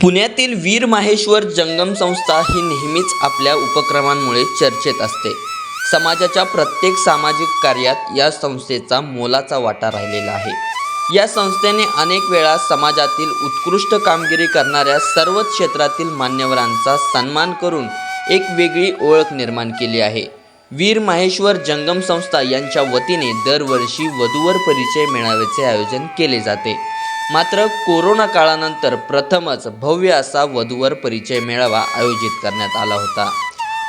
पुण्यातील वीर माहेश्वर जंगम संस्था ही नेहमीच आपल्या उपक्रमांमुळे चर्चेत असते. समाजाच्या प्रत्येक सामाजिक कार्यात या संस्थेचा मोलाचा वाटा राहिलेला आहे. या संस्थेने अनेक वेळा समाजातील उत्कृष्ट कामगिरी करणाऱ्या सर्व क्षेत्रातील मान्यवरांचा सन्मान करून एक वेगळी ओळख निर्माण केली आहे. वीर माहेश्वर जंगम संस्था यांच्या वतीने दरवर्षी वधूवर परिचय मेळाव्याचे आयोजन केले जाते. मात्र कोरोना काळानंतर प्रथमच भव्य असा वधूवर परिचय मेळावा आयोजित करण्यात आला होता.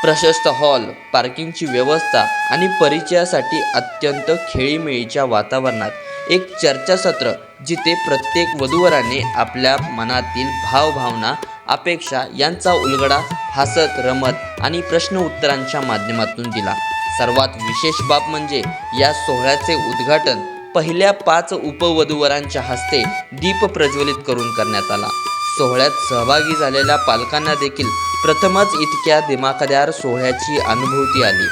प्रशस्त हॉल पार्किंगची व्यवस्था आणि परिचयासाठी अत्यंत खेळीमेळीच्या वातावरणात एक चर्चासत्र जिथे प्रत्येक वधूवराने आपल्या मनातील भावभावना अपेक्षा यांचा उलगडा हसत रमत आणि प्रश्न उत्तरांच्या माध्यमातून दिला. सर्वात विशेष बाब म्हणजे या सोहळ्याचे उद्घाटन पहिल्या पाच उपवधूवरांच्या हस्ते दीप प्रज्वलित करून करण्यात आला. सोहळ्यात सहभागी झालेल्या पालकांना देखील प्रथमच इतक्या दिमाखदार सोहळ्याची अनुभूती आली.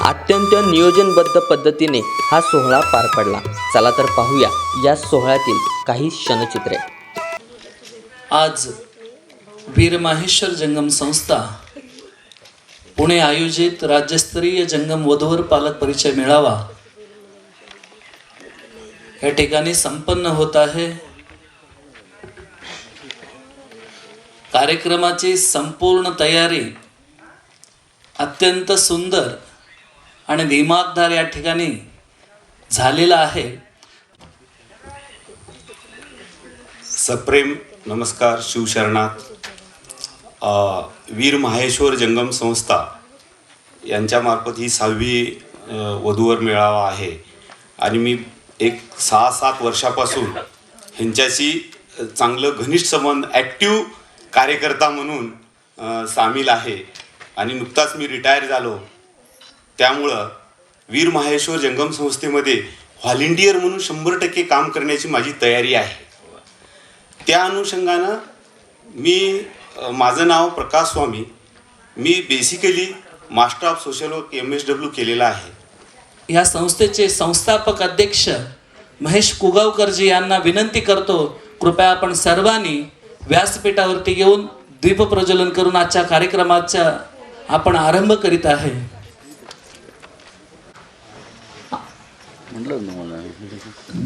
अत्यंत नियोजनबद्ध पद्धतीने हा सोहळा पार पडला. चला तर पाहूया या सोहळ्यातील काही क्षणचित्रे. आज वीर माहेश्वर जंगम संस्था पुणे आयोजित राज्यस्तरीय जंगम वधूवर पालक परिचय मेळावा या ठिकाणी संपन्न होत आहे. कार्यक्रमाची संपूर्ण तयारी अत्यंत सुंदर आणि दिमागदार या ठिकाणी झालेला आहे. सप्रेम नमस्कार शिवशरणात. वीर माहेश्वर जंगम संस्था यांच्यामार्फत ही सहावी वधूवर मेळावा आहे. आणि मी एक सहा सात वर्षापासून ह्यांच्याशी चांगलं घनिष्ठ संबंध ॲक्टिव कार्यकर्ता म्हणून सामील आहे. आणि नुकताच मी रिटायर झालो. त्यामुळं वीर माहेश्वर जंगम संस्थेमध्ये व्हॉलेंटियर म्हणून शंभर टक्के काम करण्याची माझी तयारी आहे. त्या अनुषंगानं मी माझं नाव प्रकाश स्वामी. मी basically master of social work M S W केलेलं आहे. या संस्थेचे संस्थापक अध्यक्ष महेश कुगावकरजी यांना विनंती करतो कृपया आपण सर्वांनी व्यासपीठावरती घेऊन दीपप्रज्वलन करून आजच्या कार्यक्रमाचा आपण आरंभ करीत आहे.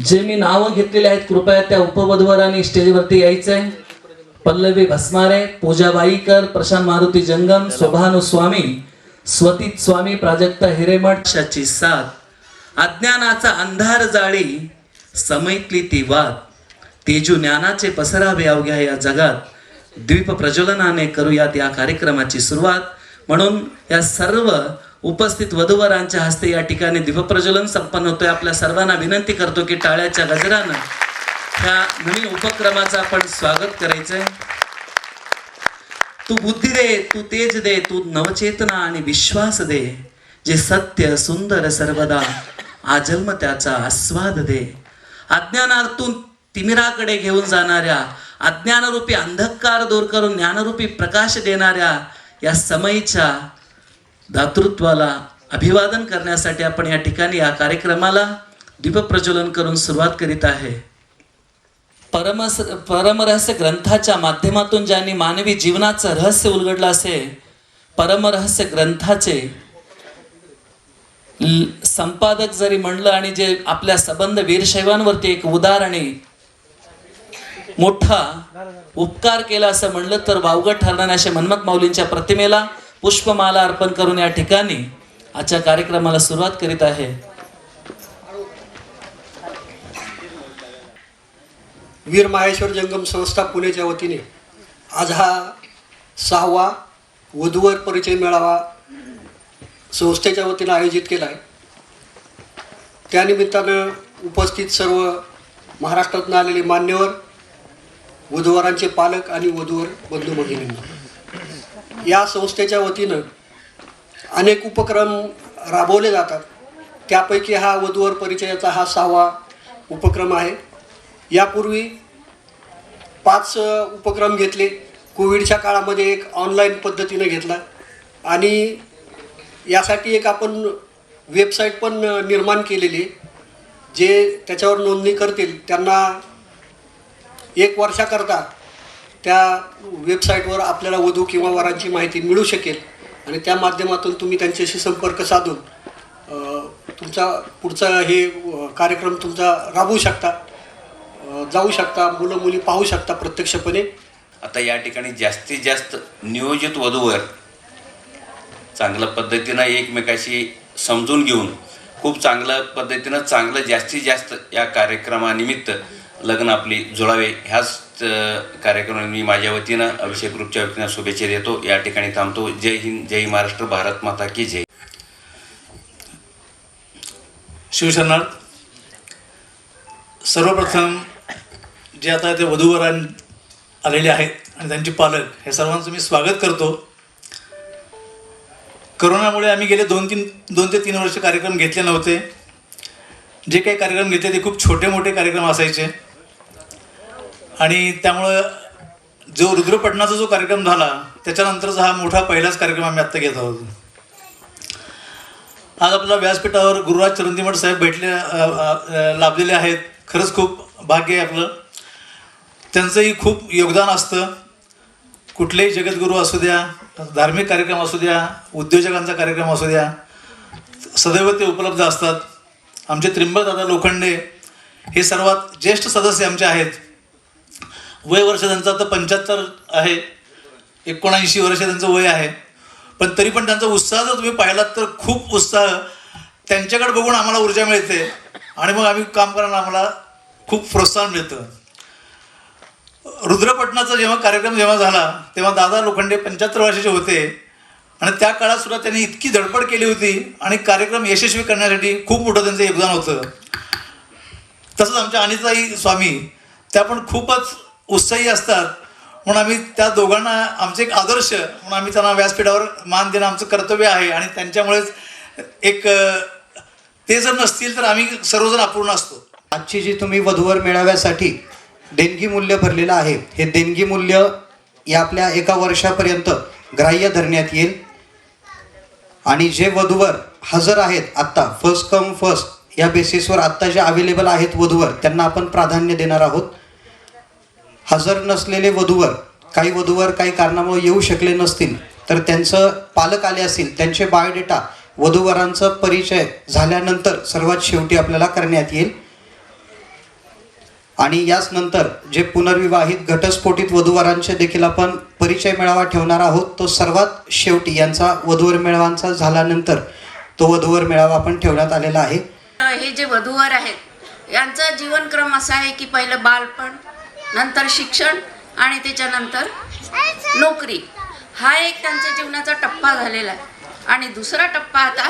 जे मी नावं घेतलेले आहेत कृपया त्या उपवधूवरांनी स्टेजवरती यायचंय. पल्लवी भस्मारे पूजा बाईकर प्रशांत मारुती जंगम शोभानु स्वामी स्वतीत स्वामी प्राजक्ता हिरेमठाची साथ अज्ञानाचा अंधार जाळी समयतली ती वाद तेजू ज्ञानाचे पसरावे अवघ्या या जगात द्वीप प्रज्वलनाने करूयात या कार्यक्रमाची सुरुवात. म्हणून या सर्व उपस्थित वधूवरांच्या हस्ते या ठिकाणी दीपप्रज्वलन संपन्न होतोय. आपल्या सर्वांना विनंती करतो की टाळ्याच्या गजरानं ह्या नवीन उपक्रमाचं आपण स्वागत करायचंय. तू बुद्धी दे तू तेज दे तू नवचेतना आणि विश्वास दे जे सत्य सुंदर सर्वदा आजन्म त्याचा आस्वाद दे. अज्ञानातून तिमिराकडे घेऊन जाणाऱ्या अज्ञानरूपी अंधकार दूर करून ज्ञानरूपी प्रकाश देणाऱ्या या समयीच्या दातृत्वाला अभिवादन करण्यासाठी आपण या ठिकाणी या कार्यक्रमाला दीपप्रज्वलन करून सुरुवात करीत आहे. परमस परमरहस्य ग्रंथाच्या माध्यमातून ज्यांनी मानवी जीवनाचं रहस्य उलगडलं असे परमरहस्य ग्रंथाचे संपादक जरी म्हणलं आणि जे आपल्या सबंध वीरशैवांवरती एक उदार मोठा उपकार केला असं म्हणलं तर वावगं ठरणार अशा मन्मथ माऊलींच्या प्रतिमेला पुष्पमाला अर्पण करून या ठिकाणी आजच्या कार्यक्रमाला सुरुवात करीत आहे. वीर माहेश्वर जंगम संस्था पुणेच्या वतीने आज हा सहावा वधूवर परिचय मेळावा संस्थेच्या वतीनं आयोजित केला आहे. त्यानिमित्तानं उपस्थित सर्व महाराष्ट्रातून आलेले मान्यवर वधूवरांचे पालक आणि वधूवर बंधू भगिनींना या संस्थेच्या वतीनं अनेक उपक्रम राबवले जातात. त्यापैकी हा वधूवर परिचयाचा हा सहावा उपक्रम आहे. यापूर्वी पाच उपक्रम घेतले. कोविडच्या काळामध्ये एक ऑनलाईन पद्धतीनं घेतला. आणि यासाठी एक आपण वेबसाईट पण निर्माण केलेली जे त्याच्यावर नोंदणी करतील. त्यांना एक वर्षाकरता त्या वेबसाईटवर आपल्याला वधू किंवा वरांची माहिती मिळू शकेल. आणि त्या माध्यमातून तुम्ही त्यांच्याशी संपर्क साधून तुमचा पुढचा हे कार्यक्रम तुमचा राबवू शकता. जाऊ शकता मुलं मुली पाहू शकता प्रत्यक्षपणे. आता या ठिकाणी जास्तीत जास्त नियोजित वधूवर चांगल्या पद्धतीनं एकमेकाशी समजून घेऊन खूप चांगल्या पद्धतीनं चांगलं जास्तीत जास्त या कार्यक्रमानिमित्त लग्न आपली जुळावे. ह्याच अ, कार्यक्रमाला मी माझ्या वतीनं अभिषेक ग्रुपच्या वतीनं शुभेच्छा देतो. या ठिकाणी थांबतो. जय हिंद जय महाराष्ट्र भारत माता की जय. शिवशरणार्थ सर्वप्रथम जे आता ते वधूवरां आलेले आहेत आणि त्यांचे पालक हे सर्वांचं मी स्वागत करतो. करोनामुळे आम्ही गेले दोन तीन दोन ते तीन वर्ष कार्यक्रम घेतले नव्हते. जे काही कार्यक्रम घेतले ते खूप छोटे मोठे कार्यक्रम असायचे. आणि त्यामुळं जो रुद्रपटनाचा जो कार्यक्रम झाला त्याच्यानंतरचा हा मोठा पहिलाच कार्यक्रम आम्ही आत्ता घेत आहोत. आज आपल्या व्यासपीठावर गुरुराज चरंदीमठ साहेब भेटले लाभलेले आहेत. खरंच खूप भाग्य आहे आपलं. त्यांचंही खूप योगदान असतं. कुठलेही जगद्गुरू असू द्या धार्मिक कार्यक्रम असू द्या उद्योजकांचा कार्यक्रम असू द्या सदैव ते उपलब्ध असतात. आमचे त्रिंबकदादा लोखंडे हे सर्वात ज्येष्ठ सदस्य आमचे आहेत. वय वर्ष त्यांचं आता पंच्याहत्तर आहे. एकोणऐंशी वर्ष त्यांचं वय आहे. पण तरी पण त्यांचा उत्साह जर तुम्ही पाहिलात तर खूप उत्साह त्यांच्याकडे बघून आम्हाला ऊर्जा मिळते. आणि मग आम्ही काम करायला आम्हाला खूप प्रोत्साहन मिळतं. रुद्रपटनाचा जेव्हा कार्यक्रम जेव्हा झाला तेव्हा दादा लोखंडे पंच्याहत्तर वर्षाचे होते. आणि त्या काळात सुद्धा त्यांनी इतकी धडपड केली होती आणि कार्यक्रम यशस्वी करण्यासाठी खूप मोठं त्यांचं योगदान होतं. तसंच आमच्या अनिताई स्वामी त्या पण खूपच उत्साही असतात. म्हणून आम्ही त्या दोघांना आमचे एक आदर्श म्हणून आम्ही त्यांना व्यासपीठावर मान देणं आमचं कर्तव्य आहे. आणि त्यांच्यामुळेच एक ते जर नसतील तर आम्ही सर्वजण अपूर्ण असतो. आजची जी तुम्ही वधूवर मेळाव्यासाठी देणगी मूल्य भरलेलं आहे. हे देणगी मूल्य या आपल्या एका वर्षापर्यंत ग्राह्य धरण्यात येईल. आणि जे वधूवर हजर आहेत आत्ता फर्स्ट कम फर्स्ट या बेसिसवर आत्ता जे अवेलेबल आहेत वधूवर त्यांना आपण प्राधान्य देणार आहोत. हजर नसलेले वधूवर काही वधूवर काही कारणामुळे येऊ शकले नसतील तर त्यांचं पालक आले असतील त्यांचे बायोडेटा वधूवरांचा परिचय झाल्यानंतर सर्वात शेवटी आपल्याला करण्यात येईल. आणि याच नंतर जे पुनर्विवाहित घटस्फोटित वधूवरांचे देखील आपण परिचय मेळावा ठेवणार आहोत तो सर्वात शेवटी यांचा वधूवर मेळावांचा झाल्यानंतर तो वधूवर मेळावा आपण ठेवण्यात आलेला आहे. हे जे वधूवर आहेत यांचा जीवनक्रम असा आहे की पहिलं बालपण नंतर शिक्षण आणि त्याच्यानंतर नोकरी. हा एक त्यांच्या जीवनाचा टप्पा झालेला आहे. आणि दुसरा टप्पा आता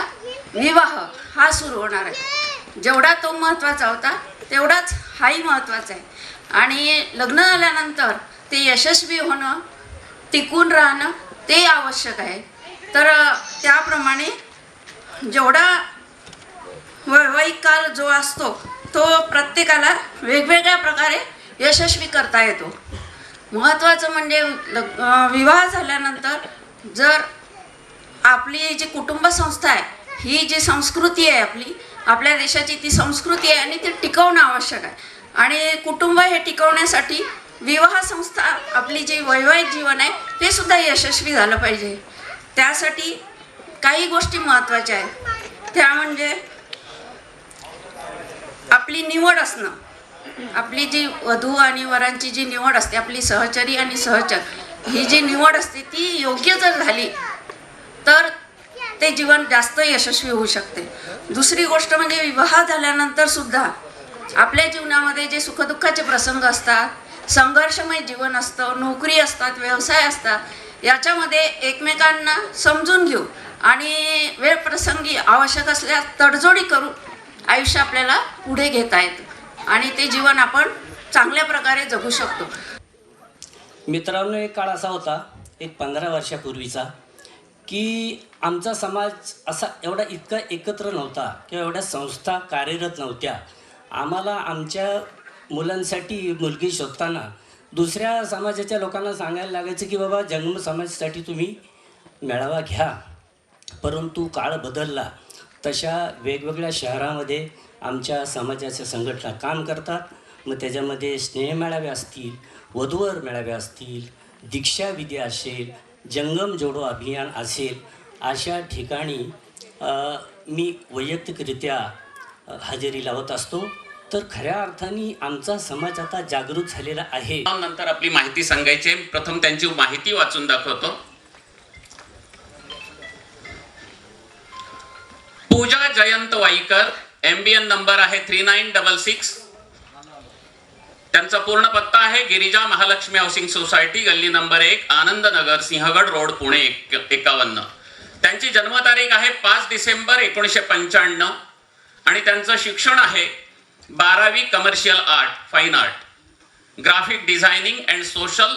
विवाह. हा सुरू होणार आहे. जेवढा तो महत्त्वाचा होता तेवढाच हाही महत्त्वाचा आहे. आणि लग्न झाल्यानंतर ते यशस्वी होणं टिकून राहणं ते आवश्यक आहे. तर त्याप्रमाणे जेवढा वैवाहिक काल जो असतो तो प्रत्येकाला वेगवेगळ्या प्रकारे यशस्वी करता येतो. महत्त्वाचं म्हणजे लग विवाह झाल्यानंतर जर आपली जी कुटुंब संस्था आहे ही जी संस्कृती आहे आपली आपल्या देशाची ती संस्कृती आहे आणि ती टिकवणं आवश्यक आहे. आणि कुटुंब हे टिकवण्यासाठी विवाह संस्था आपली जी वैवाहिक जीवन आहे ते सुद्धा यशस्वी झालं पाहिजे. त्यासाठी काही गोष्टी महत्त्वाच्या आहेत. त्या म्हणजे आपली निवड असणं. आपली जी वधू आणि वरांची जी निवड असते आपली सहचरी आणि सहचर ही जी निवड असते ती योग्य जर झाली तर ते जीवन जास्त यशस्वी होऊ शकते. दुसरी गोष्ट म्हणजे विवाह झाल्यानंतर सुद्धा आपल्या जीवनामध्ये जे सुखदुःखाचे प्रसंग असतात संघर्षमय जीवन असतं नोकरी असतात व्यवसाय असतात याच्यामध्ये एकमेकांना समजून घेऊ आणि वेळ प्रसंगी आवश्यक असल्यास तडजोडी करून आयुष्य आपल्याला पुढे घेता येतं आणि ते जीवन आपण चांगल्या प्रकारे जगू शकतो. मित्रांनो एक काळ असा होता एक पंधरा वर्षापूर्वीचा की आमचा समाज असा एवढा इतका एकत्र नव्हता किंवा एवढ्या संस्था कार्यरत नव्हत्या. आम्हाला आमच्या मुलांसाठी मुलगी शोधताना दुसऱ्या समाजाच्या लोकांना सांगायला लागायचं की बाबा जन्म समाजासाठी तुम्ही मेळावा घ्या. परंतु काळ बदलला. तशा वेगवेगळ्या शहरामध्ये आमच्या समाजाच्या संघटना काम करतात. मग त्याच्यामध्ये स्नेहमेळावे असतील वधूवर मेळावे असतील दीक्षाविधी असेल जंगम जोडो अभियान असेल अशा ठिकाणी मी वैयक्तिकरित्या हजेरी लावत असतो. तर खऱ्या अर्थाने आमचा समाज आता जागृत झालेला आहे. नंतर आपली माहिती सांगायची प्रथम त्यांची माहिती वाचून दाखवतो. Pooja Jayant Waikar M B N number आहे थ्री नाईन डबल सिक्स. त्यांचा पूर्ण पत्ता आहे गिरिजा महालक्ष्मी हाऊसिंग सोसायटी गल्ली नंबर एक आनंद नगर सिंहगड रोड पुणे एक एकावन्न. त्यांची जन्मतारीख आहे पाच डिसेंबर एकोणीसशे पंच्याण्णव. आणि त्यांचं शिक्षण आहे बारावी commercial art fine art. Graphic designing and social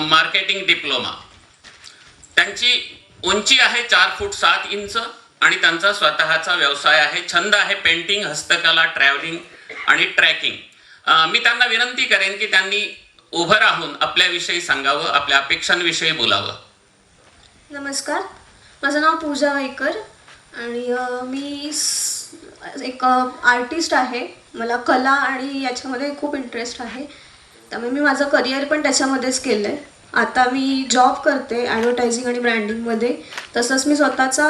marketing diploma. त्यांची उंची आहे चार फूट सात इंच आणि त्यांचा स्वतःचा व्यवसाय आहे. छंद आहे पेंटिंग हस्तकला ट्रॅव्हलिंग आणि ट्रॅकिंग. मी त्यांना विनंती करेन की त्यांनी उभं राहून आपल्याविषयी सांगावं आपल्या अपेक्षांविषयी बोलावं. नमस्कार. माझं नाव पूजा वाईकर आणि मी एक आर्टिस्ट आहे. मला कला आणि याच्यामध्ये खूप इंटरेस्ट आहे. त्यामुळे मी माझं करिअर पण त्याच्यामध्येच केलं आहे आता मी जॉब करते ॲडव्हर्टायझिंग आणि ब्रँडिंगमध्ये तसंच मी स्वतःचा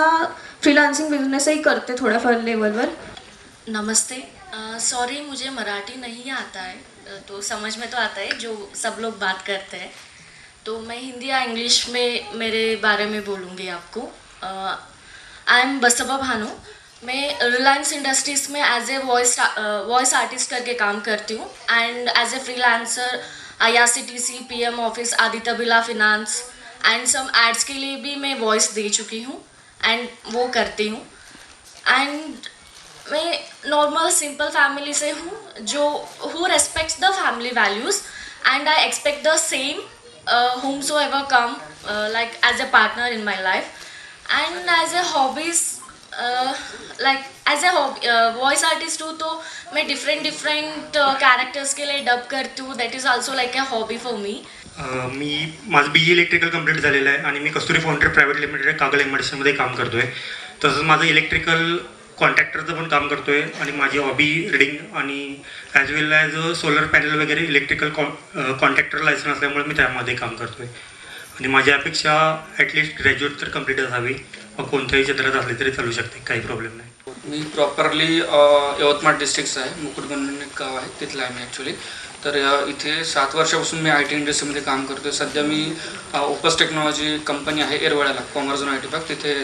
फ्रीलान्सिंग बिझनेसही करते थोड्याफार लेवलवर नमस्ते. सॉरी मुझे मराठी नहीं आता है. तो समझ में तो आता है जो सब लोग बात करते हैं. तो मैं हिंदी या इंग्लिश में मेरे बारे में बोलूँगी आपको। I'm बसबा Bhanu. मैं रिलायंस इंडस्ट्रीज़ में as a voice voice artist करके काम करती हूँ। And as a freelancer I R C T C P M office Aditya Birla finance and some ads के लिए भी मैं वॉइस दे चुकी हूँ। एंड वो करती हूँ। एंड मैं नॉर्मल सिंपल फैमिली से हूँ, जो who respects the family values and I expect the same whomsoever come एवर like as a partner partner in life. And as a hobbies hobbies as as a voice artist हूँ तो मैं different different characters के लिए dub करती हूँ. That is also like a hobby for me मी माझं B electrical complete झालेलं आहे आणि मी Kasturi founder private limited Kagal एमआयडीसीमध्ये काम करतो आहे तसंच माझं इलेक्ट्रिकल कॉन्ट्रॅक्टरचं पण काम करतो आहे आणि माझी हॉबी रिडिंग आणि as well as solar panel वगैरे इलेक्ट्रिकल कॉ कॉन्ट्रॅक्टर लायसन असल्यामुळे मी त्यामध्ये काम करतो आहे आणि माझी अपेक्षा ॲटलिस्ट ग्रॅज्युएट तर कंप्लीट असावी. मग कोणत्याही क्षेत्रात असले तरी चालू शकते काही प्रॉब्लेम नाही. मी प्रॉपरली यवतमाळ डिस्ट्रिक्टचं आहे. मुकुटबंधन एक गाव आहे. तिथलं आहे मी ॲक्च्युली तर इथे सात वर्षापासून मी आय टी इंडस्ट्रीमध्ये काम करतो आहे सध्या मी ओपस टेक्नॉलॉजी कंपनी आहे एरवाड्याला कॉमर्झोन आय टी पार्क. तिथे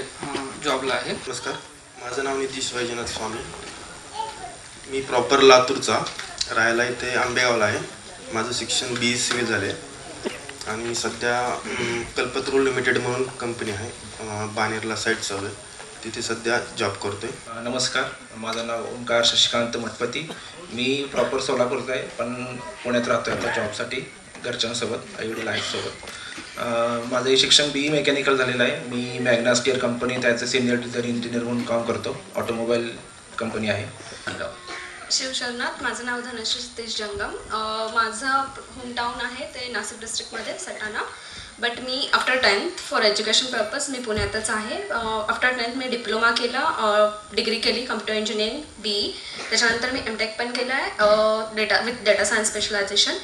जॉबला आहे. नमस्कार. माझं नाव नितीश वैजनाथ स्वामी. मी प्रॉपर लातूरचा. राहायला इथे आंबेगावला आहे. माझं शिक्षण बी एस सी झाले आणि मी सध्या अं, कल्पतरू लिमिटेड म्हणून कंपनी आहे. बानेरला साईट चालू आहे. तिथे सध्या जॉब करतो आहे नमस्कार. माझं नाव ओंकार शशिकांत मठपती मी प्रॉपर सोलापूरचा आहे पण पुण्यात राहतो आता जॉबसाठी घरच्यांसोबत आईवडील आहेत सोबत. माझं शिक्षण बी मेकॅनिकल झालेलं आहे. मी मॅग्ना स्टिअर कंपनीत as a senior design engineer म्हणून काम करतो. ऑटोमोबाईल कंपनी आहे. शिवशरनाथ माझं नाव धनश्री सतीश जंगम. अ, माझं होमटाऊन आहे ते नाशिक डिस्ट्रिक्टमध्ये Satana. But me after tenth for education purpose मी पुण्यातच आहे. आफ्टर टेन्थ मी डिप्लोमा केला. डिग्री केली कम्प्युटर इंजिनिअरिंग बी त्याच्यानंतर मी एम टेक पण केलं आहे data with data science specialization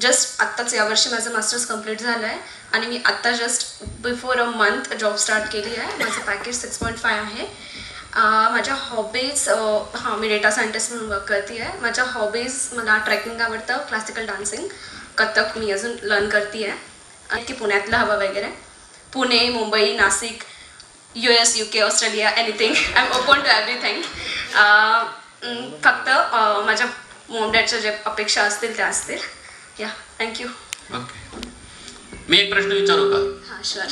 just आत्ताच यावर्षी माझं मास्टर्स कंप्लीट झालं आहे आणि मी आत्ता just before a month job start केली आहे. माझं पॅकेज सिक्स पॉईंट फाय आहे. माझ्या हॉबीज हां मी डेटा सायंटिस्ट म्हणून वर्क करते आहे. माझ्या हॉबीज मला ट्रेकिंग आवडतं क्लासिकल डान्सिंग कथक मी अजून लर्न करते आहे. आणि की पुण्यातलं हवं वगैरे. Pune Mumbai Nashik U S U K Australia anything I'm open to everything फक्त माझ्या मोमडॅडच्या जे अपेक्षा असतील त्या असतील. या थँक्यू ओके मी एक प्रश्न विचारू का? हां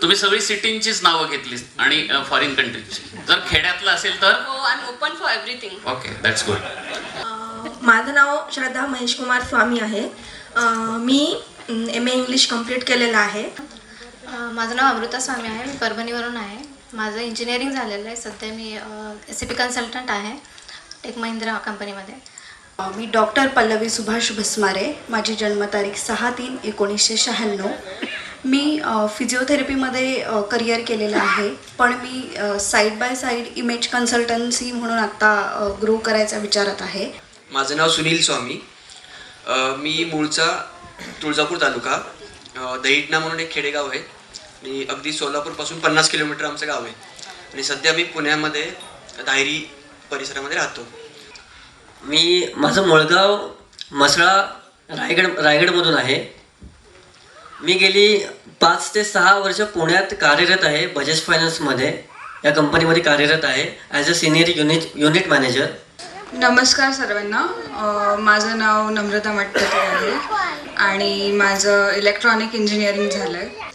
तुम्ही सगळी सिटींचीच नावं घेतली आणि फॉरेन कंट्रीजची जर खेड्यातलं असेल तर? हो open for everything okay that's good माझं नाव श्रद्धा महेश कुमार स्वामी आहे. मी एम ए इंग्लिश कंप्लीट केलेलं आहे. माझं नाव अमृता स्वामी आहे मी परभणीवरून आहे. माझं इंजिनिअरिंग झालेलं आहे. सध्या मी एस सी पी कन्सल्टंट आहे टेक महिंद्रा कंपनीमध्ये मी डॉक्टर पल्लवी सुभाष भस्मारे माझी जन्मतारीख सहा तीन एकोणीसशे शहाण्णव. मी फिजिओथेरपीमध्ये करिअर केलेलं आहे. पण मी side by side image consultancy म्हणून आत्ता ग्रो करायचा विचारात आहे. माझं नाव सुनील स्वामी. मी मूळचा तुळजापूर तालुका अ, दहिटणा म्हणून एक खेडेगाव आहे. आणि अगदी सोलापूरपासून पन्नास किलोमीटर आमचं गाव आहे. आणि सध्या मी पुण्यामध्ये धायरी परिसरामध्ये राहतो. मी माझं मुळगाव मसळा रायगड रायगडमधून आहे. मी गेली पाच ते सहा वर्ष पुण्यात कार्यरत आहे बजाज फायनान्समध्ये. या कंपनीमध्ये कार्यरत आहे as a senior unit unit manager नमस्कार सर्वांना. माझं नाव नम्रता मटकटे आहे आणि माझं इलेक्ट्रॉनिक इंजिनिअरिंग झालं आहे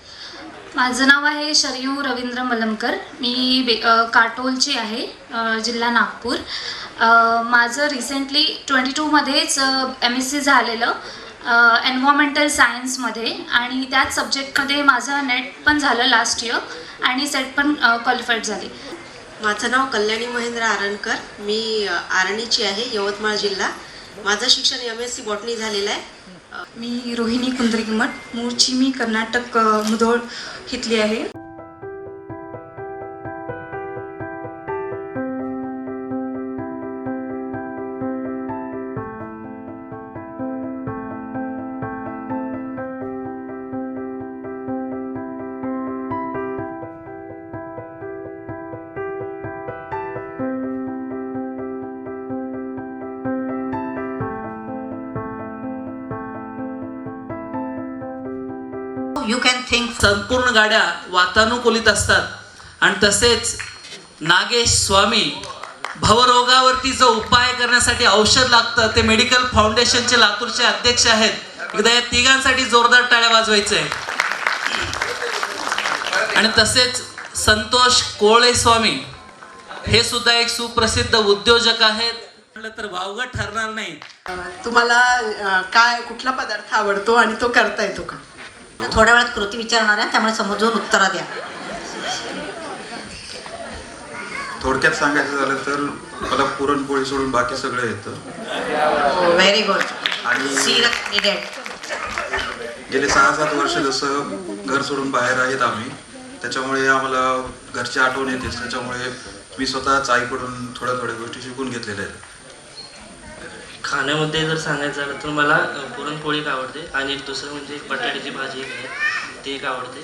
माझं नाव आहे शरयू रवींद्र मलमकर. मी बे काटोलची आहे जिल्हा नागपूर. माझं रिसेंटली ट्वेंटी टूमध्येच एम एस सी झालेलं एन्व्हायरमेंटल सायन्समध्ये आणि त्याच सब्जेक्टमध्ये माझं नेट पण झालं लास्ट इयर आणि सेट पण क्वालिफाईड झाले. माझं नाव कल्याणी महेंद्र आरणकर. मी आरणीची आहे यवतमाळ जिल्हा. माझं शिक्षण एम एस सी बॉटनी झालेलं आहे. मी रोहिणी कुंद्रिकमठ मूळची मी कर्नाटक मुधोळ घेतली आहे. संपूर्ण गाड्या वातानुकूलित असतात. आणि तसेच नागेश स्वामी भवरोगावरती जो उपाय करण्यासाठी औषध लागतं ते मेडिकल फाउंडेशनचे लातूरचे अध्यक्ष आहेत. एकदा या तिघांसाठी जोरदार टाळ्या वाजवायचे आहे आणि तसेच संतोष कोळे स्वामी हे सुद्धा एक सुप्रसिद्ध उद्योजक आहेत. म्हटलं तर वावगं ठरणार नाही तुम्हाला काय कुठला पदार्थ आवडतो आणि तो करता येतो का? थोड्या वेळात कृती विचारणार आहे त्यामुळे समजून उत्तरं द्या. थोडक्यात सांगायचं झालं तर मला पुरणपोळी सोडून बाकी सगळं येतं. व्हेरी गुड आणि गेले सहा सात वर्ष जसं घर सोडून बाहेर आहेत आम्ही त्याच्यामुळे आम्हाला घरची आठवण येतेच. त्याच्यामुळे मी स्वतःच आईकडून थोड्या थोड्या गोष्टी शिकून घेतलेल्या आहेत. खाण्यामध्ये जर सांगायचं झालं तर मला पुरणपोळी एक आवडते. आणि एक दुसरं म्हणजे बटाट्याची भाजी एक आहे ती एक आवडते.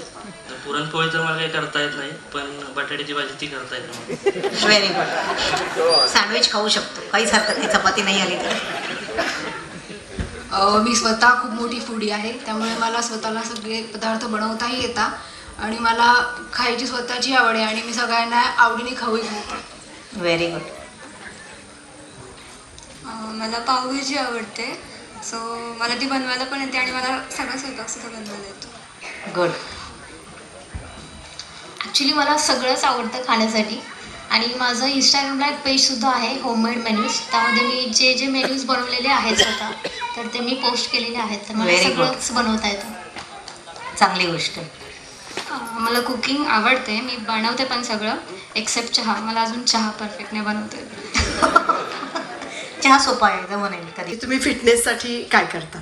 तर पुरणपोळी तर मला काही करता येत नाही पण बटाट्याची भाजी ती करता येते. व्हेरी गुड सँडविच खाऊ शकतो. काहीच हरकत नाही. चपाती नाही आली तर. अ, मी स्वतः खूप मोठी फूडी आहे. त्यामुळे मला स्वतःला सगळे पदार्थ बनवताही येतात आणि मला खायची स्वतःची आवड आहे. आणि मी सगळ्यांना आवडीने खाऊही घालते व्हेरी गुड मला पावभाजी आवडते. सो मला ती बनवायला पण येते आणि मला सगळा स्वयंपाक सुद्धा बनवायला येतो. गुड ॲक्च्युली मला सगळंच आवडतं खाण्यासाठी. आणि माझं इंस्टाग्रामला एक पेजसुद्धा आहे होममेड मेन्यूज त्यामध्ये मी जे जे मेन्यूज बनवलेले आहेत स्वतः तर ते मी पोस्ट केलेले आहेत. तर मला Very good. सगळंच बनवता येतं. चांगली गोष्ट. अं, मला कुकिंग आवडते. मी बनवते पण सगळं एक्सेप्ट चहा. मला अजून चहा परफेक्ट नाही बनवता येत. चहा सोपा आहे येईल कधी. तुम्ही फिटनेससाठी काय करता?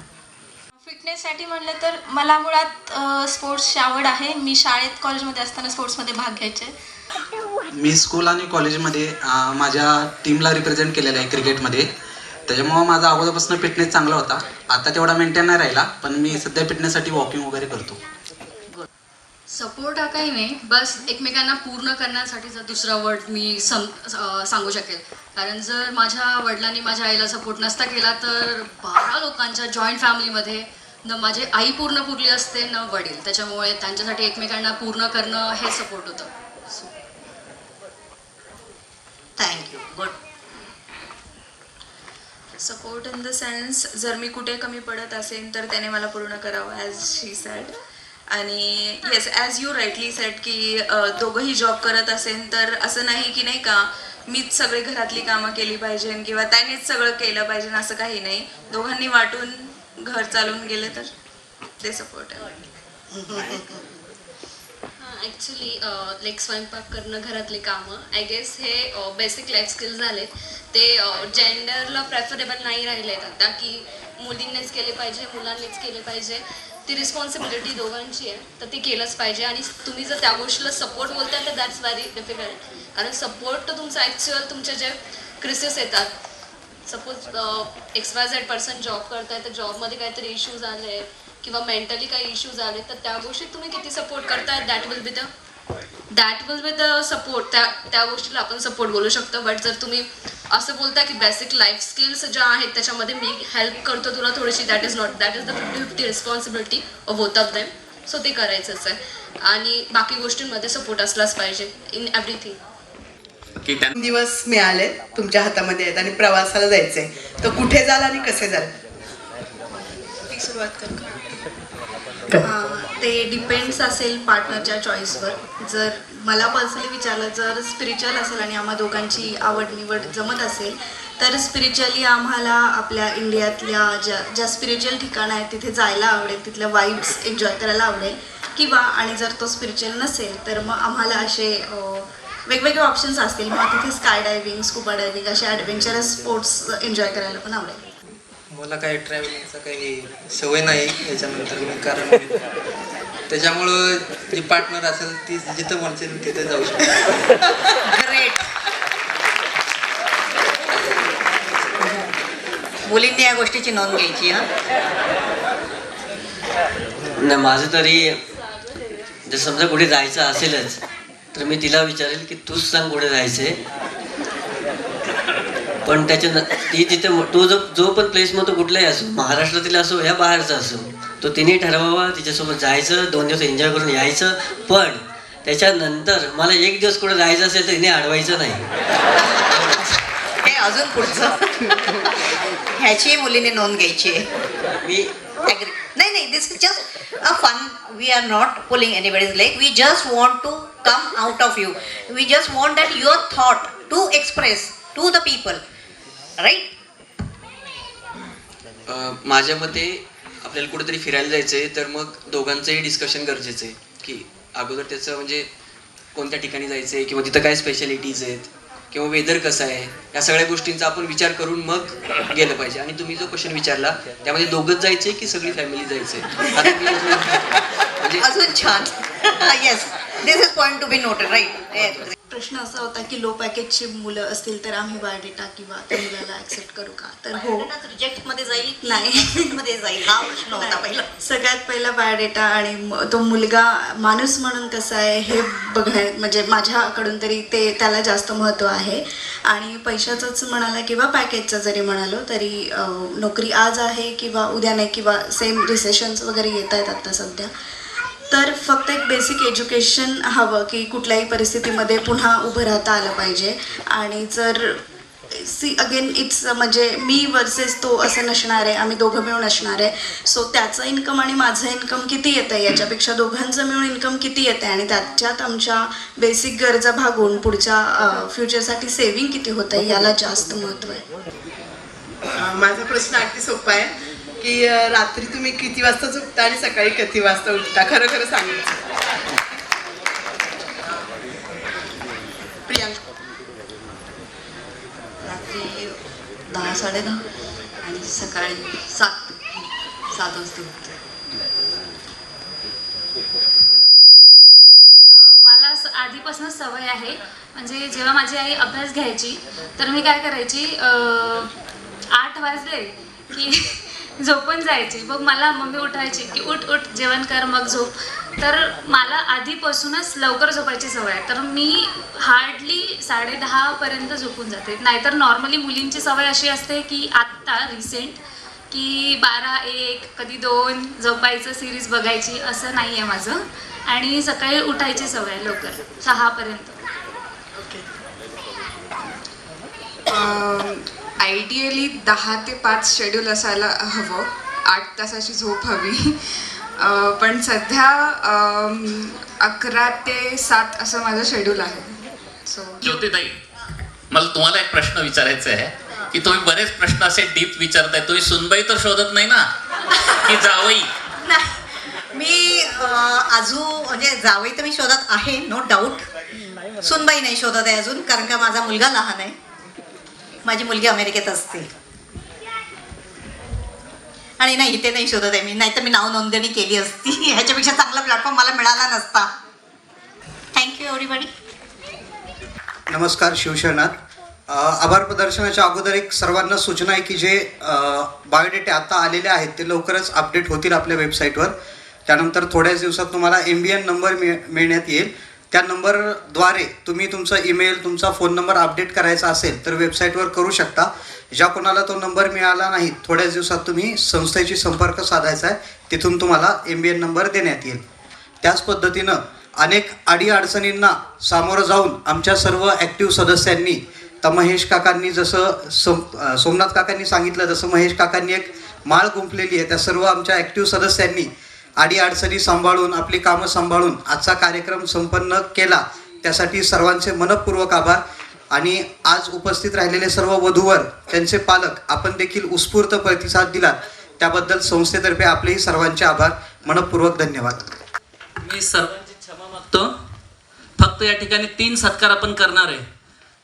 फिटनेससाठी म्हणलं तर मला मुळात स्पोर्ट्सची आवड आहे. मी शाळेत कॉलेजमध्ये असताना स्पोर्ट्समध्ये भाग घ्यायचे. मी स्कूल आणि कॉलेजमध्ये माझ्या टीमला रिप्रेझेंट केलेलं आहे क्रिकेटमध्ये त्याच्यामुळं माझा अगोदरपासून फिटनेस चांगला होता. आता तेवढा मेंटेन नाही राहिला पण मी सध्या फिटनेससाठी वॉकिंग वगैरे करतो. सपोर्ट हा काही नाही. बस एकमेकांना पूर्ण करण्यासाठीचा दुसरा वर्ड मी सम सांगू शकेल. कारण जर माझ्या वडिलांनी माझ्या आईला सपोर्ट नसता केला तर बारा लोकांच्या जॉईंट फॅमिलीमध्ये न माझी आई पूर्ण पुरली असते न वडील. त्याच्यामुळे त्यांच्यासाठी एकमेकांना पूर्ण करणं हे सपोर्ट होतं. Thank you good support in the sense जर मी कुठे कमी पडत असेल तर त्याने मला पूर्ण करावं ॲज शी सॅड आणि yes as you rightly said की दोघंही जॉब करत असेल तर असं नाही की नाही का मीच सगळी घरातली कामं केली पाहिजे किंवा त्यानेच सगळं केलं पाहिजे असं काही नाही. दोघांनी वाटून घर चालवून गेलं तर ते सपोर्ट आहे. ॲक्च्युली लाईक स्वयंपाक करणं घरातली कामं आय गेस हे बेसिक लाईफ स्किल्स झालेत. ते जेंडरला प्रेफरेबल नाही राहिले आहेत आता की मुलींनीच केले पाहिजे मुलांनीच केले पाहिजे. ती रिस्पॉन्सिबिलिटी दोघांची आहे तर ती केलंच पाहिजे. आणि तुम्ही जर त्या गोष्टीला सपोर्ट बोलताय तर दॅट्स व्हेरी डिफिकल्ट कारण सपोर्ट तर तुमचा ॲक्च्युअल तुमचे जे क्रिसेस येतात. Suppose X Y Z person job करताय तर जॉबमध्ये काहीतरी इश्यूज आले किंवा मेंटली काही इश्यूज आले तर त्या गोष्टीत तुम्ही किती सपोर्ट करताय? That will be the that will be the support त्या त्या गोष्टीला आपण सपोर्ट बोलू शकतो. बट जर तुम्ही असं बोलता की बेसिक लाईफ स्किल्स ज्या आहेत त्याच्यामध्ये मी हेल्प करतो तुला थोडीशी that is not that is the fifty fifty responsibility of both of them so ते करायचंच आहे. आणि बाकी गोष्टींमध्ये सपोर्ट असलाच पाहिजे. इन एव्हरीथिंग की त्यांना दिवस मिळाले तुमच्या हातामध्ये आहेत आणि प्रवासाला जायचंय. तर कुठे जाल आणि कसे जाल? ती सुरुवात कर ते डिपेंड्स असेल पार्टनरच्या चॉईसवर जर मला पर्सनली विचारलं जर स्पिरिच्युअल असेल आणि आम्हा दोघांची आवड निवड जमत असेल तर स्पिरिच्युअली आम्हाला आपल्या इंडियातल्या ज्या ज्या स्पिरिच्युअल ठिकाणं आहेत तिथे जायला आवडेल तिथल्या वाईब्स एन्जॉय करायला आवडेल. किंवा आणि जर तो स्पिरिच्युअल नसेल तर मग आम्हाला असे वेगवेगळे ऑप्शन्स असतील. मग तिथे स्काय डायव्हिंग स्कुबा डायव्हिंग असे ॲडव्हेंचरस स्पोर्ट्स एन्जॉय करायला पण आवडेल. मला काही ट्रॅव्हलिंगचा काही सवय नाही याच्यानंतर मी कारण त्याच्यामुळं जी पार्टनर असेल ती जिथं म्हणसेल तिथे जाऊ शकतो. ग्रेट मुलींनी या गोष्टीची नोंद घ्यायची हा? नाही माझं तरी जर समजा कुठे जायचं असेलच तर मी तिला विचारेल की तूच सांग कुठे जायचंय. पण त्याच्या ती तिथे तो जो जो पण प्लेस मग तो कुठलाही असो महाराष्ट्रातील असो या बाहेरचा असो तो तिने ठरवावा तिच्यासोबत जायचं दोन दिवस एन्जॉय करून यायचं. पण त्याच्यानंतर मला एक दिवस कुठे जायचं असेल तर तिने अडवायचं नाही. हे अजून पुढचं. ह्याची मुलीने नोंद घ्यायची आहे. मी. नाही नाही this is just a fun we are not pulling anybody's like we just want to come out of you we just want that your thought to express to the people right माझ्या मते आपल्याला कुठेतरी फिरायला जायचं आहे तर मग दोघांचंही discussion गरजेचं आहे की अगोदर त्याचं म्हणजे कोणत्या ठिकाणी जायचं आहे किंवा तिथं काय स्पेशालिटीज आहेत? किंवा वेदर कसं आहे या सगळ्या गोष्टींचा आपण विचार करून मग गेलं पाहिजे. आणि तुम्ही जो क्वेश्चन विचारला त्यामध्ये दोघंच जायचंय की सगळी फॅमिली जायचंय? म्हणजे अजून छान. Yes this is point to be noted right प्रश्न असा होता की लो पॅकेजची मुलं असतील तर आम्ही बायोडेटा किंवा त्या मुलाला ऍक्सेप्ट करू का? तर हो. रिजेक्टमध्ये जाईल? नाही. मध्ये जाईल. हा प्रश्न होता पहिला. सगळ्यात पहिला बायोडेटा आणि तो मुलगा माणूस म्हणून कसा आहे हे बघण्या म्हणजे माझ्याकडून तरी ते त्याला जास्त महत्त्व आहे. आणि पैशाचंच म्हणाला किंवा पॅकेजचं जरी म्हणालो तरी नोकरी आज आहे किंवा उद्या नाही किंवा सेम रिसेशन्स वगैरे येत आहेत आत्ता सध्या. तर फक्त एक बेसिक एज्युकेशन हवं की कुठल्याही परिस्थितीमध्ये पुन्हा उभं राहता आलं पाहिजे. आणि जर सी अगेन इट्स म्हणजे मी वर्सेस तो असं नसणार आहे आम्ही दोघं मिळून असणार. आहे सो त्याचं इन्कम आणि माझं इन्कम किती येतं आहे याच्यापेक्षा दोघांचं मिळून इन्कम किती येतं आहे आणि त्याच्यात आमच्या बेसिक गरजा भागून पुढच्या फ्युचरसाठी सेव्हिंग किती होतं आहे याला जास्त महत्त्व आहे. माझा प्रश्न अगदी सोपा आहे. की रात्री तुम्ही किती वाजता झोपता आणि सकाळी किती वाजता उठता? खरं खरं सांगायचं प्रियांका. रात्री दहा साडेदहा आणि सकाळी सात सात वाजता उठते. मला आधीपासूनच सवय आहे म्हणजे जेव्हा माझी आई अभ्यास घ्यायची तर मी काय करायची अं, आठ वाजले की झोपून जायची. मग मला मम्मी उठायची की उठ उठ जेवण कर मग झोप. तर मला आधीपासूनच लवकर झोपायची सवय आहे. तर मी हार्डली साडेदहापर्यंत झोपून जाते. नाहीतर नॉर्मली मुलींची सवय अशी असते की आत्ता रिसेंट की बारा एक कधी दोन झोपायचं सिरीज बघायची असं नाही आहे माझं. आणि सकाळी उठायची सवय आहे लवकर सहापर्यंत आयडियली दहा ते पाच शेड्यूल असायला हवं. आठ तासाची झोप हवी. पण सध्या अकरा ते सात असं माझं शेड्यूल आहे. सो ज्योतिताई मला तुम्हाला एक प्रश्न विचारायचा आहे. की तुम्ही बरेच प्रश्न असे डीप विचारताय. तुम्ही सुनबाई तर शोधत नाही ना? की जावई? मी अं, आजू म्हणजे जावई तर मी शोधत आहे नो डाऊट सुनबाई नाही शोधत आहे अजून कारण का माझा मुलगा लहान आहे. माझी मुलगी अमेरिकेत असते. आणि नाही इथे नाही शोधत आहे मी. नाहीतर मी नाव नोंदणी केली असती. ह्याच्यापेक्षा चांगला प्लॅटफॉर्म मला मिळाला नसता. थँक्यू एव्हरीबडी नमस्कार शिवशरणात. आभार प्रदर्शनाच्या अगोदर एक सर्वांना सूचना आहे की जे बायोडेटे आता आलेले आहेत ते लवकरच अपडेट होतील आपल्या वेबसाईटवर त्यानंतर थोड्याच दिवसात तुम्हाला एम बी एन नंबर मिळ मिळण्यात येईल. त्या नंबरद्वारे तुम्ही तुमचा ईमेल तुमचा फोन नंबर अपडेट करायचा असेल तर वेबसाईटवर करू शकता. ज्या कोणाला तो नंबर मिळाला नाही थोड्याच दिवसात तुम्ही संस्थेशी संपर्क साधायचा आहे. तिथून तुम्हाला एम बी एन नंबर देण्यात येईल. त्याच पद्धतीनं अनेक अडीअडचणींना सामोरं जाऊन आमच्या सर्व ॲक्टिव्ह सदस्यांनी तर महेश काकांनी जसं सोम सोमनाथ काकांनी सांगितलं जसं महेश काकांनी एक माळ गुंफलेली आहे. त्या सर्व आमच्या ॲक्टिव्ह सदस्यांनी अडीअडचणी सांभाळून आपली कामं सांभाळून आजचा कार्यक्रम संपन्न केला त्यासाठी सर्वांचे मनपूर्वक आभार. आणि आज उपस्थित राहिलेले सर्व वधूवर त्यांचे पालक आपण देखील उत्स्फूर्त प्रतिसाद दिलात. त्याबद्दल संस्थेतर्फे आपलेही सर्वांचे आभार. मनपूर्वक धन्यवाद. मी सर्वांची क्षमा मागतो. फक्त या ठिकाणी तीन सत्कार आपण करणार आहे.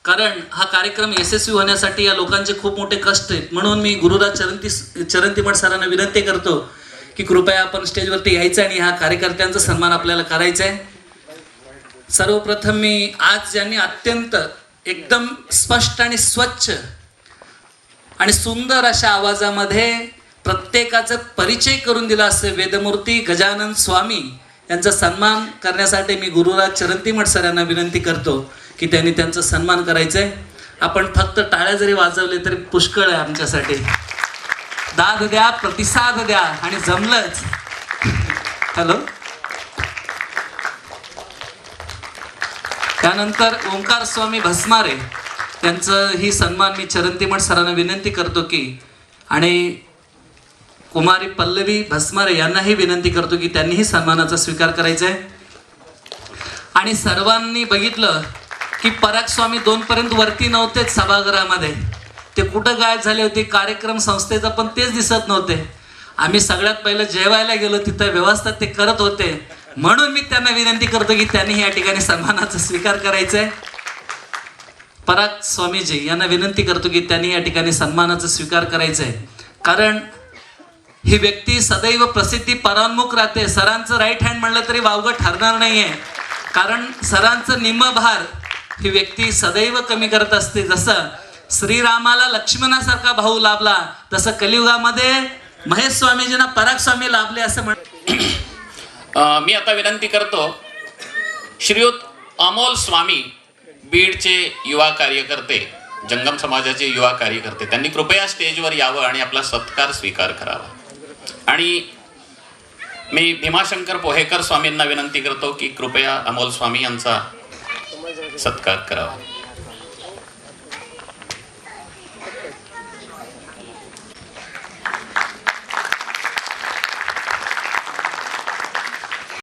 कारण हा कार्यक्रम यशस्वी होण्यासाठी या लोकांचे खूप मोठे कष्ट आहेत. म्हणून मी गुरुराज चरणती चरणतीमठ सरांना विनंती करतो की कृपया आपण स्टेजवरती यायचं आणि ह्या कार्यकर्त्यांचा सन्मान आपल्याला करायचा आहे सर्वप्रथम मी आज ज्यांनी अत्यंत एकदम स्पष्ट आणि स्वच्छ आणि सुंदर अशा आवाजामध्ये प्रत्येकाचा परिचय करून दिला असं वेदमूर्ती गजानन स्वामी यांचा सन्मान करण्यासाठी मी गुरुराज चरणतीमठ सर यांना विनंती करतो की त्यांनी त्यांचा सन्मान करायचा आहे आपण फक्त टाळ्या जरी वाजवले तरी पुष्कळ आहे आमच्यासाठी. दाद द्या प्रतिसाद द्या आणि जमलंच. हॅलो त्यानंतर ओंकार स्वामी भस्मारे त्यांचं ही सन्मान मी चरणतीमठ सरांना विनंती करतो की आणि कुमारी पल्लवी भस्मारे यांनाही विनंती करतो की त्यांनीही सन्मानाचा स्वीकार करायचा आहे. आणि सर्वांनी बघितलं की पराग स्वामी दोनपर्यंत वरती नव्हतेच सभागृहामध्ये. ते कुठं गायब झाले होते कार्यक्रम संस्थेचा पण तेच दिसत नव्हते. आम्ही सगळ्यात पहिलं जेवायला गेलो तिथं व्यवस्था ते करत होते. म्हणून मी त्यांना विनंती करतो की त्यांनी या ठिकाणी सन्मानाचा स्वीकार करायचा आहे पराग स्वामीजी यांना विनंती करतो की त्यांनी या ठिकाणी सन्मानाचा स्वीकार करायचा आहे कारण ही व्यक्ती सदैव प्रसिद्धी परान्मुख राहते. सरांचं राईट हँड म्हणलं तरी वावगं ठरणार नाहीये. कारण सरांचं निम्म भार ही व्यक्ती सदैव कमी करत असते. जसं श्रीरामाला लक्ष्मणासारखा भाऊ लाभला. तसं कलियुगामध्ये महेश स्वामीजींना पराग स्वामी लाभले असं म्हण मी आता विनंती करतो श्रीयुत अमोल स्वामी बीडचे युवा कार्यकर्ते जंगम समाजाचे युवा कार्यकर्ते त्यांनी कृपया स्टेजवर यावं आणि आपला सत्कार स्वीकार करावा. आणि मी भीमाशंकर पोहेकर स्वामींना विनंती करतो की कृपया अमोल स्वामी यांचा सत्कार करावा.